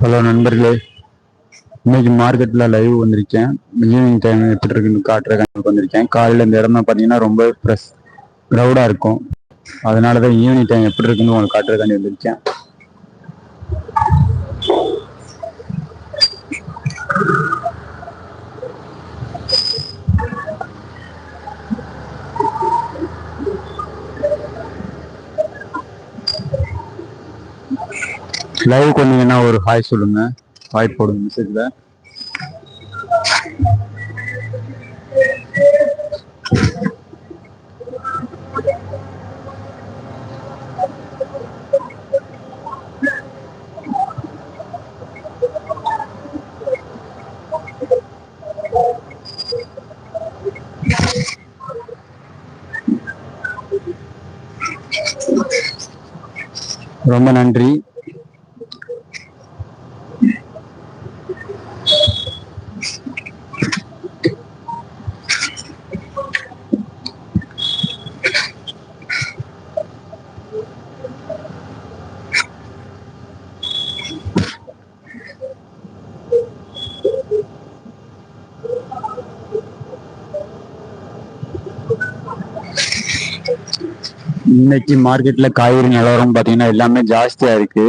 Hello நண்பர்களே. இன்னைக்கு மார்க்கெட்ல லைவ் வந்திருக்கேன். ஈவினிங் டைம் எப்படி இருக்குன்னு காட்டுறதுக்கு வந்திருக்கேன். காலையில இந்த இடமா பார்த்தீங்கன்னா ரொம்ப ப்ரெஸ் க்ரௌடா இருக்கும். அதனால தான் ஈவினிங் டைம் எப்படி இருக்குன்னு உங்களுக்கு காட்டுறதுக்காண்டி வந்திருக்கேன். லைவ் கொண்டீங்கன்னா ஒரு ஹாய் சொல்லுங்க. ஹாய் போடுங்க மெசேஜ்ல ரொம்ப நன்றி. இன்னைக்கு மார்க்கெட்ல காய்கறி நிலவரம் பாத்தீங்கன்னா எல்லாமே ஜாஸ்தியா இருக்கு.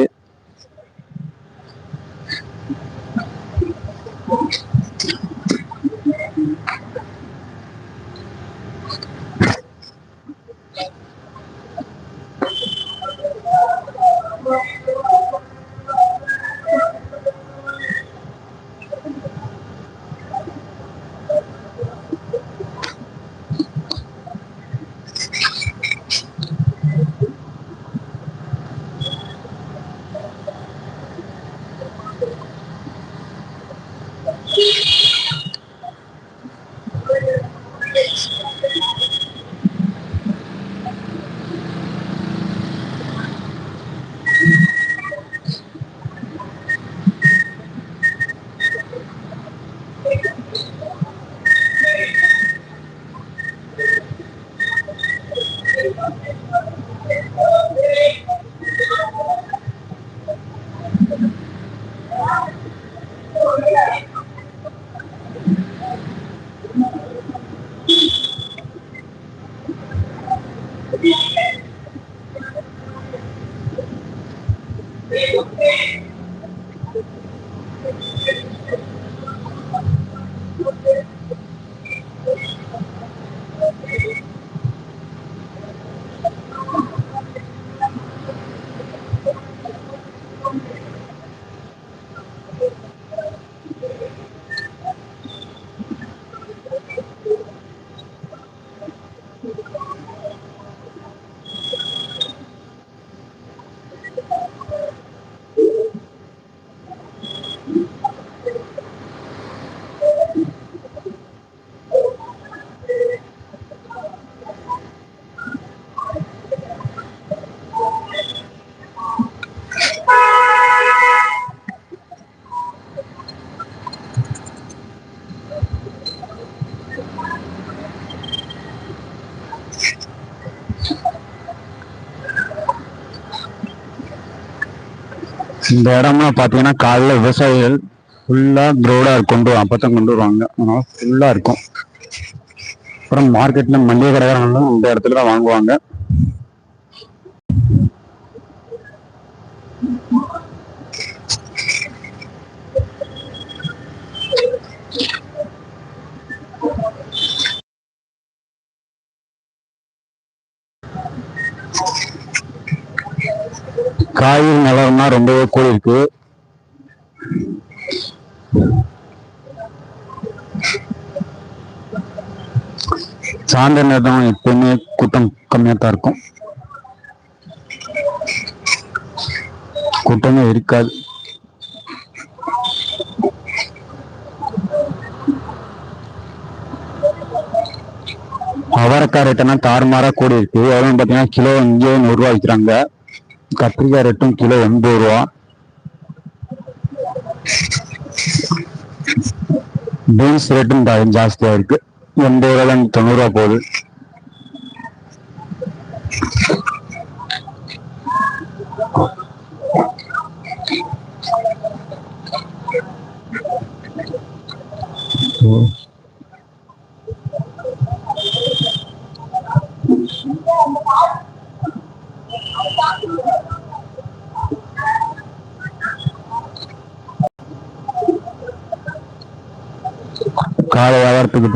இந்த இடம்லாம் பாத்தீங்கன்னா காலைல விவசாயிகள் ஃபுல்லாக க்ரௌடா கொண்டு வரும் அப்பதான் கொண்டு வருவாங்க. அதனால் ஃபுல்லா இருக்கும். அப்புறம் மார்க்கெட்ல மளிகை கடைக்காரங்களும் இந்த இடத்துல தான் வாங்குவாங்க. காய்கறி நிலம்னா ரொம்பவே கூடி இருக்கு சாயந்தர நேரம் எப்பவுமே கூட்டம் கம்மியா தான் இருக்கும். கூட்டமே இருக்காது. அவரைக்காய் ரேட்டெல்லாம் தாறுமாறா கூடி இருக்கு எவ்வளோன்னு பார்த்தீங்கன்னா கிலோ இங்கே நூறுரூவா விற்கிறாங்க கத்திரிக்காய் ரேட்டும் கிலோ எண்பது ரூபா. பீன்ஸ் ரேட்டும் ஜா- ஜாஸ்தியா இருக்கு. எண்பது ரூபா தொண்ணூறு ரூபா போகுது.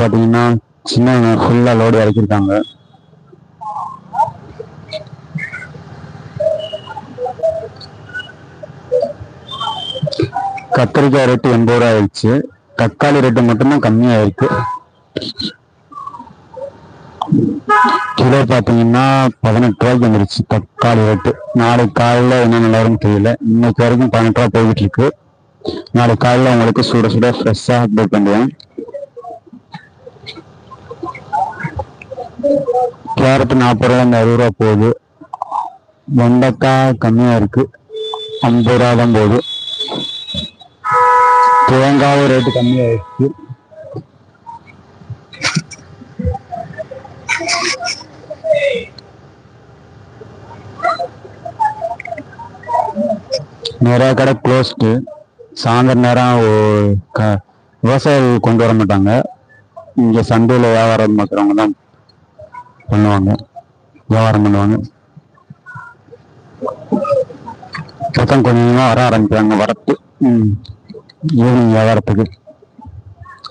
காலை வியாபாரத்துக்கு பார்த்தீங்கன்னா சின்ன ஃபுல்லாக லோடு இறக்கியிருக்காங்க. கத்திரிக்காய் ரேட்டு எண்பது ரூபா ஆயிடுச்சு. தக்காளி ரேட்டு மட்டும்தான் கம்மியாயிருக்கு கிலோ பார்த்தீங்கன்னா பதினெட்டு ரூபாய்க்கு வந்துருச்சு தக்காளி ரேட்டு நாளைக்கு காலையில் என்ன நல்லா தெரியல. இன்னைக்கு வரைக்கும் பதினெட்டு ரூபா போய்கிட்டு இருக்கு. நாளைக்கு காலையில் உங்களுக்கு சுட சுட ஃப்ரெஷ்ஷாக அப்டேட் பண்ணுவேன் கேரட் நாற்பது ரூபா இந்த அறுபது ரூபா போகுது. வெண்டைக்காய் கம்மியாக இருக்கு ஐம்பது ரூபா தான் போகுது. தேங்காவும் ரேட்டு கம்மியாயிடுச்சு நிறைய கடை க்ளோஸ்டு சாயந்தர நேரம் க- விவசாயிகள் கொண்டு வர மாட்டாங்க. இங்க சண்டையில் வியாபாரம் பார்க்குறவங்க தான் பண்ணுவாங்க. வியாபாரம் பண்ணுவாங்க. இப்போதான் கொஞ்சம் கொஞ்சமாக வர ஆரம்பிக்கிறாங்க வரத்து. ஈவினிங் வியாபாரத்துக்கு.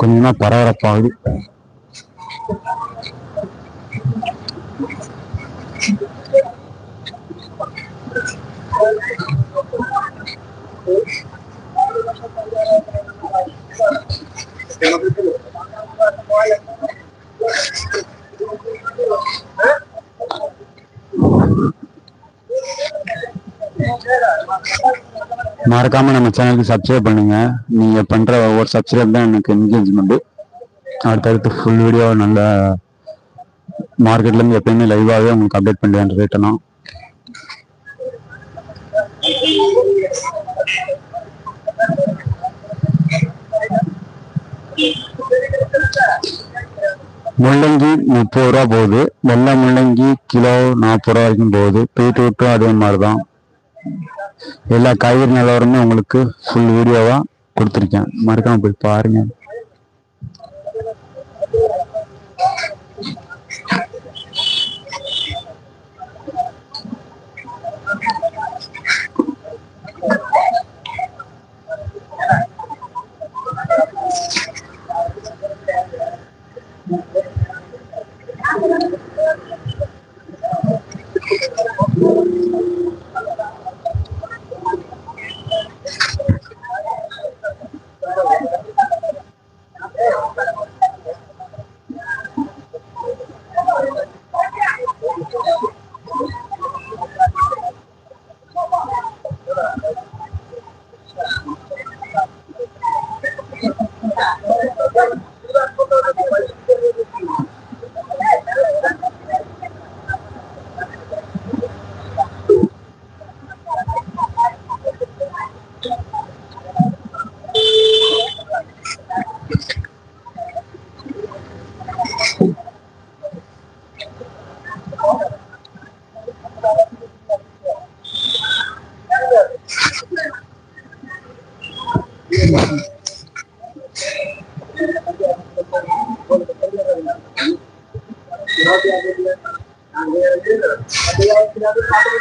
கொஞ்சமாக பரபரப்பாகுது. மறக்காம நம்ம சேனலுக்கு சப்ஸ்கிரைப் பண்ணுங்க. நீங்க பண்ற ஒவ்வொரு சப்ஸ்கிரைப் தான் எனக்கு என்கேஜ்மெண்ட் அடுத்தடுத்து ஃபுல் வீடியோ நல்ல மார்க்கெட்ல இருந்து எப்பயுமே லைவாவே உங்களுக்கு அப்டேட் பண்ணுவேன் ரேட்டெல்லாம் முள்ளங்கி முப்பது ரூபா போகுது. வெள்ளை முள்ளங்கி கிலோ நாற்பது ரூபா வரைக்கும் போகுது. பீட்ரூட்டும் அதே மாதிரி தான் எல்லா காய்கறி நிலவரமே உங்களுக்கு ஃபுல் வீடியோவாக கொடுத்துருக்கேன். மறக்காமல் போய் பாருங்க.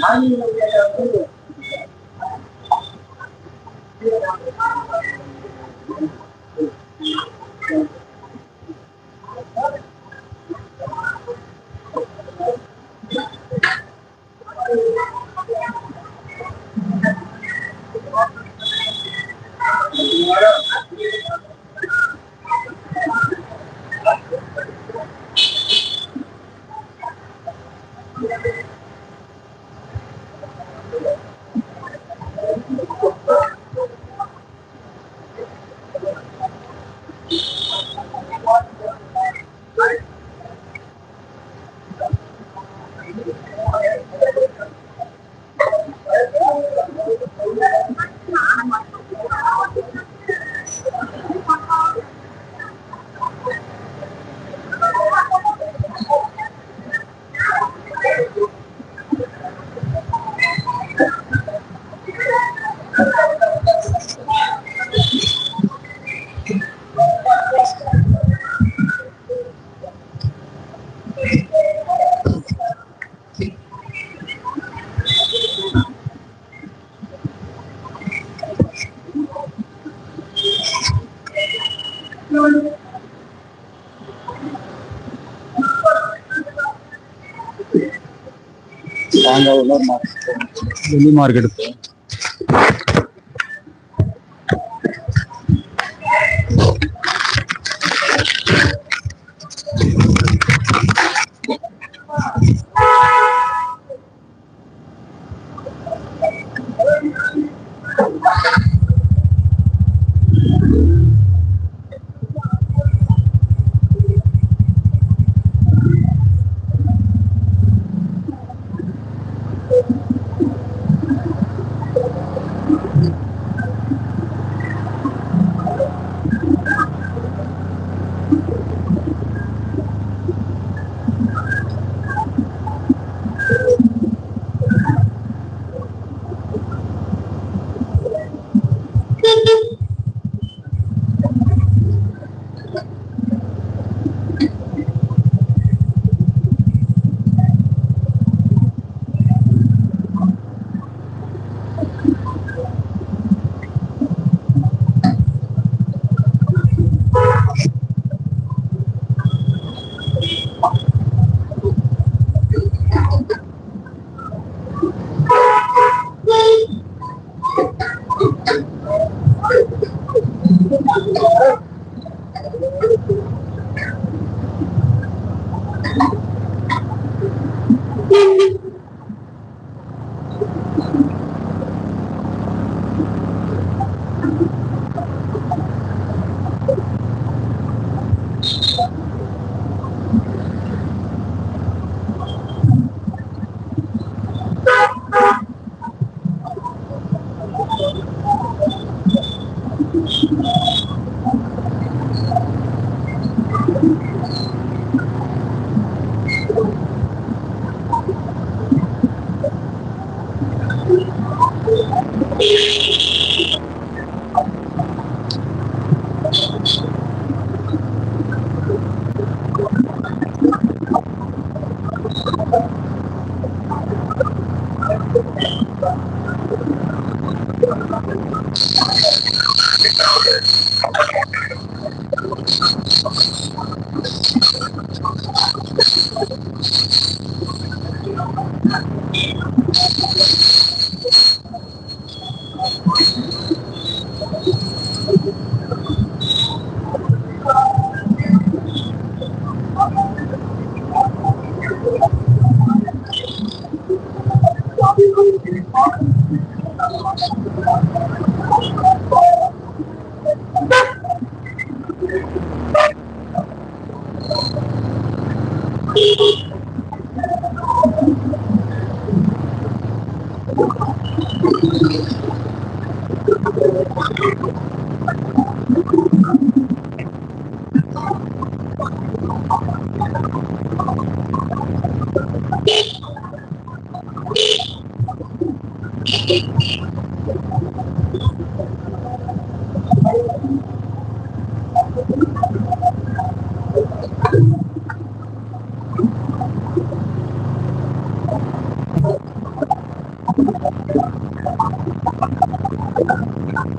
많이 நாங்கள் உள்ளூர் மார்க்கெட் வெளி மார்க்கெட் போவோம்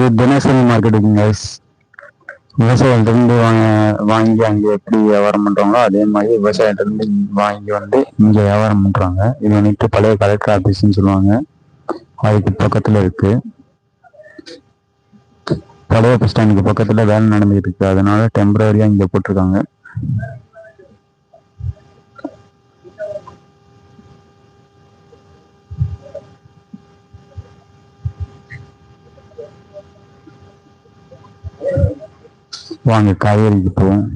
இது தினசரி மார்க்கெட்டுங்க கைஸ் விவசாயிகள்டிருந்து வாங்க வாங்கி அங்கே எப்படி வியாபாரம் பண்ணுறாங்களோ அதே மாதிரி விவசாயிகிட்டருந்து வாங்கி வந்து இங்கே வியாபாரம் பண்ணுறாங்க இது வந்துட்டு பழைய கலெக்டர் ஆஃபீஸ்ன்னு சொல்லுவாங்க. அதுக்கு பக்கத்தில் இருக்குது பழைய பஸ் ஸ்டாண்டுக்கு பக்கத்தில் வேலை நடந்துகிட்டு இருக்குது அதனால டெம்பரரியாக இங்கே போட்டிருக்காங்க. வாங்க காய்கறிக்கு போவோம்